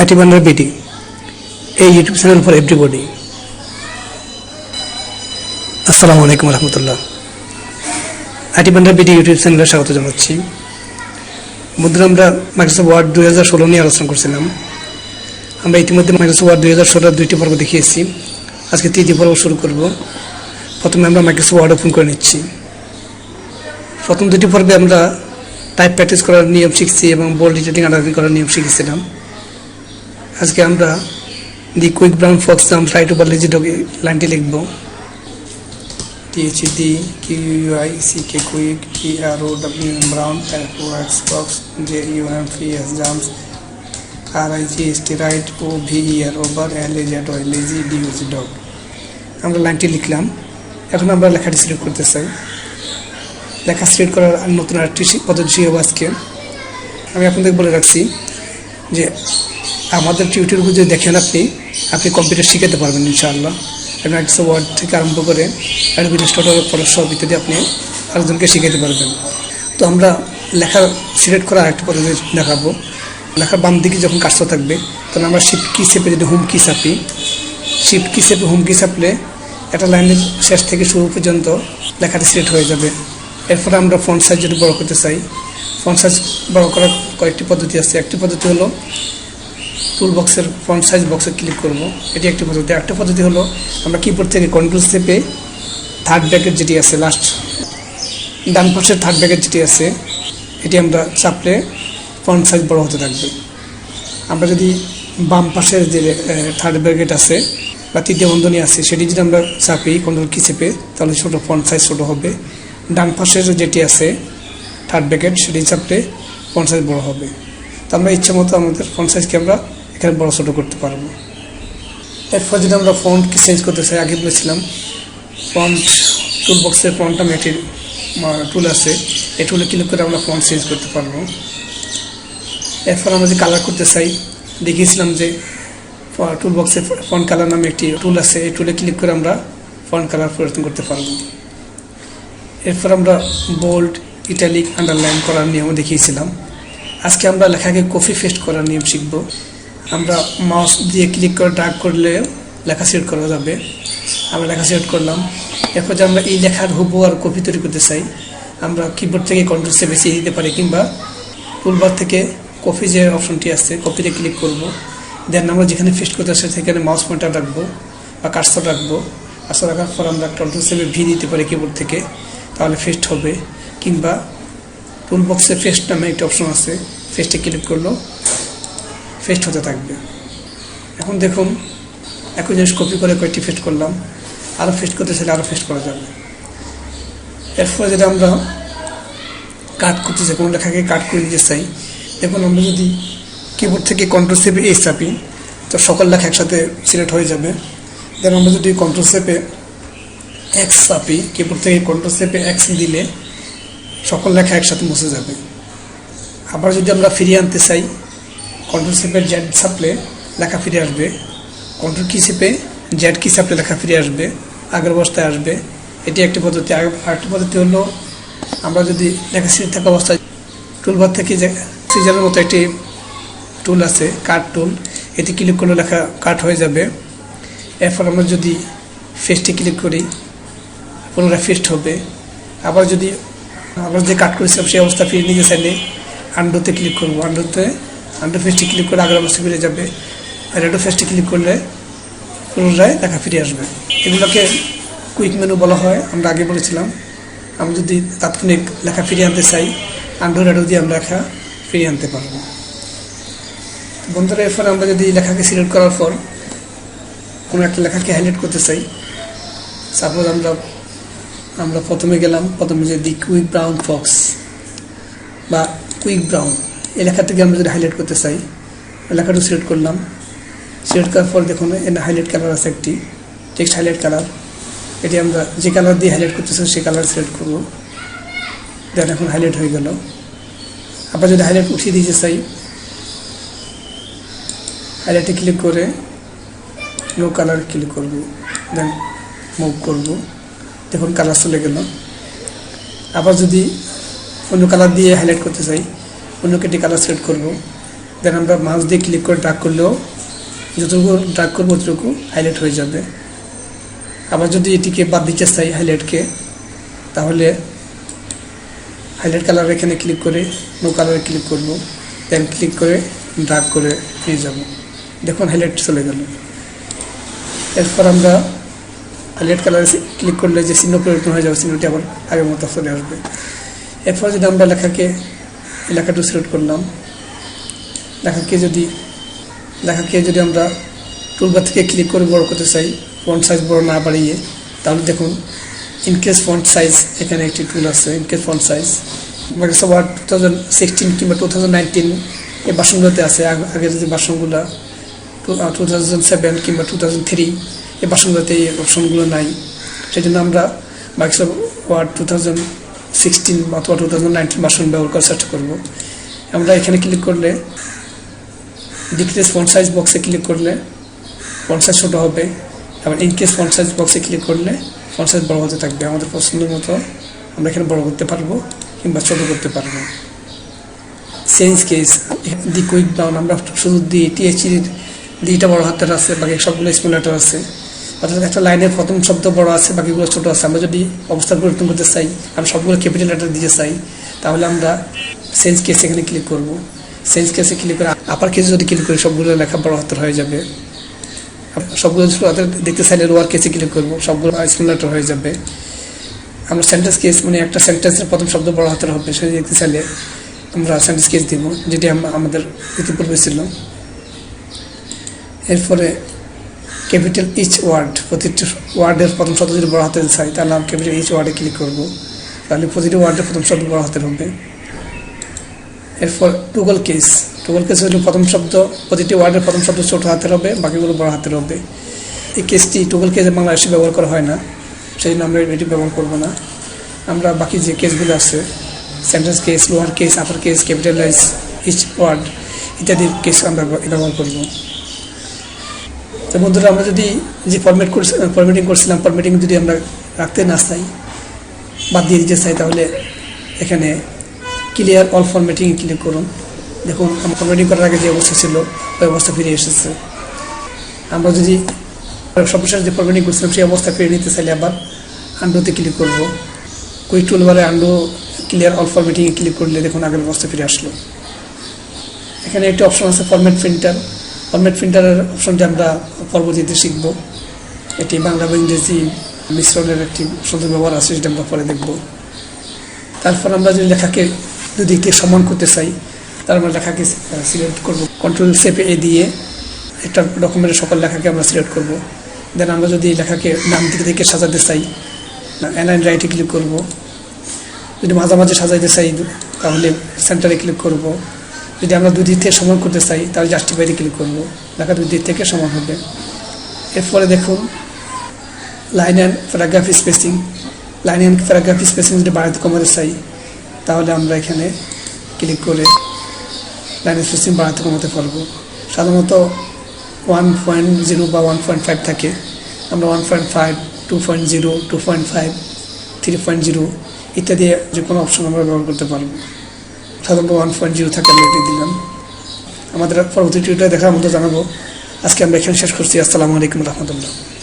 IT বান্ডার বিটি এই YouTube channel for everybody আসসালামু আলাইকুম রহমতুল্লাহ। আইটি বান্ডার বিটি ইউটিউব চ্যানেলে স্বাগত জানাচ্ছি। বন্ধুরা, আমরা মাইক্রোসফট ওয়ার্ড দুই হাজার ষোলো নিয়ে আলোচনা করছিলাম। আমরা ইতিমধ্যে মাইক্রোসফট ওয়ার্ড দুই হাজার ষোলোর দুইটি পর্ব দেখিয়েছি। আজকে তৃতীয় পর্ব শুরু করব। প্রথমে আমরা মাইক্রোসফট ওয়ার্ড ওপেন করে নিচ্ছি। প্রথম দুটি পর্বে আমরা টাইপ প্র্যাকটিস করার নিয়ম শিখছি এবং বোল্ড ডিটেটিং আন্ডারলাইন করার নিয়ম শিখেছিলাম। আজকে আমরা the quick brown fox jump right over lazy ডগে লাইনটি লিখব। T H D Q U I C K quick E R O W M brown F O X fox J U M P S jumps R I G S T right O V E R over L A Z Y lazy D U G dog আমরা লাইনটি লিখলাম। এখন আমরা লেখাটি select করতে চাই। লেখা select করার নতুন আরেকটি পদ্ধতি শিখাবো আজকে। আমি আপনাদের বলে রাখছি যে আমাদের টিউটোরিয়াল যদি দেখেন আপনি আপনি কম্পিউটার শিখাতে পারবেন ইনশাআল্লাহ। এবং একশো ওয়ার্ড থেকে আরম্ভ করে অ্যাডমিন স্টোটার ফটোশপ ইত্যাদি আপনি আরেকজনকে শিখাতে পারবেন। তো আমরা লেখা সিলেক্ট করার আরেকটি পদ্ধতি দেখাবো। লেখার বাম দিকে যখন কাজটা থাকবে, তখন আমরা শিফট কি চেপে যদি হোম কি চাপি শিফট কি চেপে হোম কি চাপলে একটা লাইনের শেষ থেকে শুরু পর্যন্ত লেখাটি সিলেক্ট হয়ে যাবে। এরপরে আমরা ফন্ট সাইজ যদি বড় করতে চাই ফন্ট সাইজ বড় করার কয়েকটি পদ্ধতি আছে। একটি পদ্ধতি হলো টুল বক্সের ফন্ট সাইজ বক্সে ক্লিক করব। এটি একটি পদ্ধতি। একটা পদ্ধতি হলো, আমরা কিবোর্ড থেকে কন্ট্রোল চেপে থার্ড ব্যাকেট যেটি আছে লাস্ট ডান পাশের থার্ড ব্যাকেট যেটি আছে, এটি আমরা চাপলে ফন্ট সাইজ বড় হতে থাকবে। আমরা যদি বাম পাশের যে থার্ড ব্যাকেট আছে বা তৃতীয় বন্ধনী আছে, সেটি যদি আমরা চাপি কন্ট্রোল কি চেপে, তাহলে ছোটো ফন্ট সাইজ ছোটো হবে। ডান পাশের যেটি আছে থার্ড ব্যাকেট সেটি চাপলে ফন্ট সাইজ বড় হবে। তো আমরা ইচ্ছে মতো আমাদের ফন্ট সাইজকে আমরা এখানে বড় ছোটো করতে পারব। এরপর যদি আমরা ফন্ট কি চেঞ্জ করতে চাই, আগে বলেছিলাম ফন্ট টুল বক্সের ফন্ট আমি একটি টুল আছে। এই টুলে ক্লিক করে আমরা ফন্ট চেঞ্জ করতে পারব। এরপর আমরা যে কালার করতে চাই, দেখিয়েছিলাম যে টুল বক্সে ফন্ট কালার নামে একটি টুল আছে। এই টুলে ক্লিক করে আমরা ফন্ট কালার পরিবর্তন করতে পারব। এরপর আমরা বোল্ড ইটালিক আন্ডারলাইন করার নিয়ম দেখিয়েছিলাম। আজকে আমরা লেখাকে কপি পেস্ট করার নিয়ম শিখব। আমরা মাউস দিয়ে ক্লিক করে ড্রাগ করলে লেখা সিলেক্ট করা যাবে। আমরা লেখা সিলেক্ট করলাম। এরপর যে আমরা এই লেখার হুবু আর কপি তৈরি করতে চাই, আমরা কিবোর্ড থেকে কন্ট্রোল সে বেশি দিতে পারি কিংবা টুলবার থেকে কপি যে অপশনটি আছে কপিতে ক্লিক করব। দেন আমরা যেখানে পেস্ট করতে চাই সেখানে মাউস পয়েন্টার রাখব বা কার্সর রাখব। কার্সর রাখার পর আমরা কন্ট্রোল সেভে ভি দিতে পারি কিবোর্ড থেকে। তাহলে ফেস্ট হবে কিংবা টুল বক্সে ফেস্ট নামে একটা অপশন আছে ফেস্টে ক্লিক করল ফেস্ট হতে থাকবে। এখন দেখুন একই জিনিস কপি করে কয়েকটি ফেস্ট করলাম আরও ফেস্ট করতে চাইলে আরও ফেস্ট করা যাবে। এরপরে যেটা আমরা কাট করতে চাই, কোনো লেখাকে কাট করে দিতে চাই, দেখুন আমরা যদি কিবোর্ড থেকে কন্ট্রোল সেপে এই চাপি, তো সকল লেখা একসাথে সিলেক্ট হয়ে যাবে। দেন আমরা যদি কন্ট্রোল সেপে এক্স চাপি কিবোর্ড থেকে কন্ট্রোল সেপে এক্স দিলে সকল লেখা একসাথে মুছে যাবে। আবার যদি আমরা ফিরিয়ে আনতে চাই কন্ট্রোল সেপের জেড চাপলে লেখা ফিরে আসবে। কন্ট্রোল কি চেপে জেড কি চাপলে লেখা ফিরে আসবে। আগের অবস্থায় আসবে। এটি একটি পদ্ধতি। আর- আরেকটি পদ্ধতি হলো, আমরা যদি লেখা সিট থাকা অবস্থায় টুলবার থেকে যে সিজারের মতো একটি টুল আছে কাট টুল এটি ক্লিক করলে লেখা কাট হয়ে যাবে। এরপর আমরা যদি ফেস্টে ক্লিক করি, পুনরায় ফেস্ট হবে। আবার যদি আমরা যে কাট করেছিলাম, সেই অবস্থা ফিরে নিতে চাইলে আন্ডোতে ক্লিক করব। আন্ডোতে, আন্ডো ফেস্টে ক্লিক করে আগের অবস্থা ফিরে যাবে। রেডো ফেস্টে ক্লিক করলে পুনরায় লেখা ফিরে আসবে। এগুলোকে কুইক মেনু বলা হয়, আমরা আগে বলেছিলাম। আমরা যদি তাৎক্ষণিক লেখা ফিরিয়ে আনতে চাই, আন্ডো, রেডো দিয়ে আমরা লেখা ফিরিয়ে আনতে পারব। বন্ধুরা, এরপর আমরা যদি লেখাকে সিলেক্ট করার পর কোনো একটা লেখাকে হাইলাইট করতে চাই সাপোজ আমরা আমরা প্রথমে গেলাম, প্রথমে যে দি কুইক ব্রাউন ফক্স বা কুইক ব্রাউন, এই লেখা থেকে আমরা যদি হাইলাইট করতে চাই এলাকাটা সিলেক্ট করলাম। সিলেক্ট করার পর দেখুন, এখানে হাইলাইট কালার আছে একটি টেক্সট হাইলাইট কালার এটি আমরা যে কালার দিয়ে হাইলাইট করতে চাই সেই কালার সিলেক্ট করব। দেন এখন হাইলাইট হয়ে গেল। আবার যদি হাইলাইট উঠিয়ে দিতে চাই হাইলাইটে ক্লিক করে নো কালার ক্লিক করব। দেন মুভ করব। দেখুন কালার চলে গেল। আবার যদি অন্য কালার দিয়ে হাইলাইট করতে চাই, অন্য কেটে কালার সিলেক্ট করব। দেন আমরা মাউস দিয়ে ক্লিক করে ড্রাগ করলেও যতটুকু ড্রাগ করব ততটুকু হাইলাইট হয়ে যাবে। আবার যদি এটিকে বাদ দিতে চাই হাইলাইটকে তাহলে হাইলাইট কালার এখানে ক্লিক করে নো কালারে ক্লিক করব। দেন ক্লিক করে ড্রাগ করে নিয়ে যাব। দেখুন হাইলাইট চলে গেল। এরপর আমরা হাইলাইট কালারে ক্লিক করলে যে চিহ্ন পরিবর্তন হয়ে যাবে, চিহ্নটি আবার আগের মতো চলে আসবে। এরপর যদি আমরা লেখাকে, লেখাটা সিলেক্ট করলাম, লেখাকে যদি লেখাকে যদি আমরা টুলবার থেকে ক্লিক করে বড় করতে চাই ফন্ট সাইজ বড় না বাড়িয়ে, তাহলে দেখুন ইনকেস ফন্ট সাইজ এখানে একটি টুল আছে increase font size Microsoft Word two thousand sixteen কিংবা টু থাউজেন্ড নাইনটিন এই বাসনগুলোতে আছে, আগ- আগের যে বাসনগুলো টু থাউজেন্ড সেভেন কিংবা টু থাউজেন্ড থ্রি এই বাসনগুলোতে এই অপশনগুলো নাই। সেই জন্য আমরা Microsoft Word two thousand sixteen অথবা টু থাউজেন্ড নাইনটিন বাসন ব্যবহার করে চেষ্টা করব। আমরা এখানে ক্লিক করলে ডিক্রিজ ফন্ট সাইজ বক্সে ক্লিক করলে ফন্ট সাইজ ছোটো হবে। আবার ইনকেস ফন্ট সাইজ বক্সে ক্লিক করলে ফন্ট সাইজ বড় হতে থাকবে। আমাদের পছন্দের মতো আমরা এখানে বড় করতে পারব কিংবা ছোট করতে পারব। Change case the quick down আমরা শুধু দি টিএচির দিটা বড় হাতের আছে, বাকি সবগুলো স্মল লেটার আছে। অর্থাৎ একটা লাইনের প্রথম শব্দ বড় আছে, বাকিগুলো ছোট আছে। আমরা যদি অবস্থান পরিবর্তন করতে চাই আমরা সবগুলো ক্যাপিটাল লেটার দিতে চাই, তাহলে আমরা চেঞ্জ কেস এখানে ক্লিক করব। চেঞ্জ কেসে ক্লিক করে আপার কেসে যদি ক্লিক করি, সবগুলো লেখা বড় হাতের হয়ে যাবে। সবগুলো হাতের দেখতে চাইলে লোয়ার কেসে ক্লিক করব, সবগুলো স্মল লেটার হয়ে যাবে। আমরা সেন্টেন্স কেস মানে একটা সেন্টেন্সের প্রথম শব্দ বড় হাতের হবে, সেটা দেখতে চাইলে আমরা সেন্টেন্স কেস দিব, যেটি আমাদের ইতিপূর্বে ছিল। এরপরে ক্যাপিটাল ইচ ওয়ার্ড, প্রতিটি ওয়ার্ডের প্রথম শব্দ যদি বড় হাতের চাই তাহলে আমরা ক্যাপিটাল ইচ ওয়ার্ডে ক্লিক করব। তাহলে প্রতিটি ওয়ার্ডের প্রথম শব্দ বড় হাতের হবে। এরপর টুগল কেস টুগল কেস হলে প্রথম শব্দ, প্রতিটি ওয়ার্ডের প্রথম শব্দ ছোট হাতের হবে, বাকিগুলো বড় হাতের হবে। এই কেসটি টুগল কেস বাংলাদেশে ব্যবহার করা হয় না সেই জন্য আমরা এটি ব্যবহার করব না। আমরা বাকি যে কেসগুলো আছে sentence case lower case upper case capitalise each word ইত্যাদি কেস আমরা ব্যবহার করব। তো বন্ধুরা, আমরা যদি যে ফরম্যাট করছি ফরম্যাটিং করছিলাম ফরম্যাটিং যদি আমরা রাখতে না চাই, বাদ দিয়ে দিতে চাই, তাহলে এখানে ক্লিয়ার অল ফরম্যাটিং ক্লিক করুন। দেখুন, আমার ফরম্যাটিং করার আগে যে অবস্থা ছিল, ওই অবস্থা ফিরে এসেছে। আমরা যদি সর্বশেষ যে ফরম্যাটিং করছিলাম, সেই অবস্থা ফিরে নিতে চাইলে আবার আন্ডোতে ক্লিক করব। কুইক টুলবারে আন্ডো ক্লিয়ার অল ফরম্যাটিংয়ে ক্লিক করলে দেখুন আগের অবস্থা ফিরে আসলো। এখানে একটি অপশন আছে ফরম্যাট প্রিন্টার ফরম্যাট প্রিন্টারের অপশনটি আমরা পরবর্তীতে শিখব। এটি বাংলা বা ইংরেজি মিশ্রণের একটি সুন্দর ব্যবহার আছে, সেটা আমরা পরে দেখব। তারপর আমরা যদি লেখাকে যদি একটু সমান করতে চাই, তার আমরা লেখাকে সিলেক্ট করব। কন্ট্রোল সেপে এ দিয়ে একটা ডকুমেন্টের সকল লেখাকে আমরা সিলেক্ট করব। দেন আমরা যদি লেখাকে নাম দিকে থেকে সাজাতে চাই অ্যালাইন রাইটে ক্লিক করব। যদি মাঝামাঝি সাজাইতে চাই, তাহলে সেন্টারে ক্লিক করব। যদি আমরা দুই দিক থেকে সমান করতে চাই, তাহলে জাস্টিফাইতে ক্লিক করব। লেখা দুই দিক থেকে সমান হবে। এরপরে দেখুন line and paragraph spacing line and paragraph spacing যদি বাড়াতে কমাতে চাই, তাহলে আমরা এখানে ক্লিক করে লাইন স্পেসিং বাড়াতে কমাতে পারব। সাধারণত ওয়ান পয়েন্ট জিরো বা ওয়ান পয়েন্ট ফাইভ থাকে। আমরা one point five two point zero two point five three point zero ইত্যাদি যে কোনো অপশন আমরা ব্যবহার করতে পারব। সাধারণত ওয়ান পয়েন্ট থাকে আমরা এটি দিলাম। আমাদের পরবর্তী টিউটারে দেখার মতো জানাব। আজকে আমরা এখানে শেষ করছি। আসসালামু আলাইকুম রহমতুল্লাহ।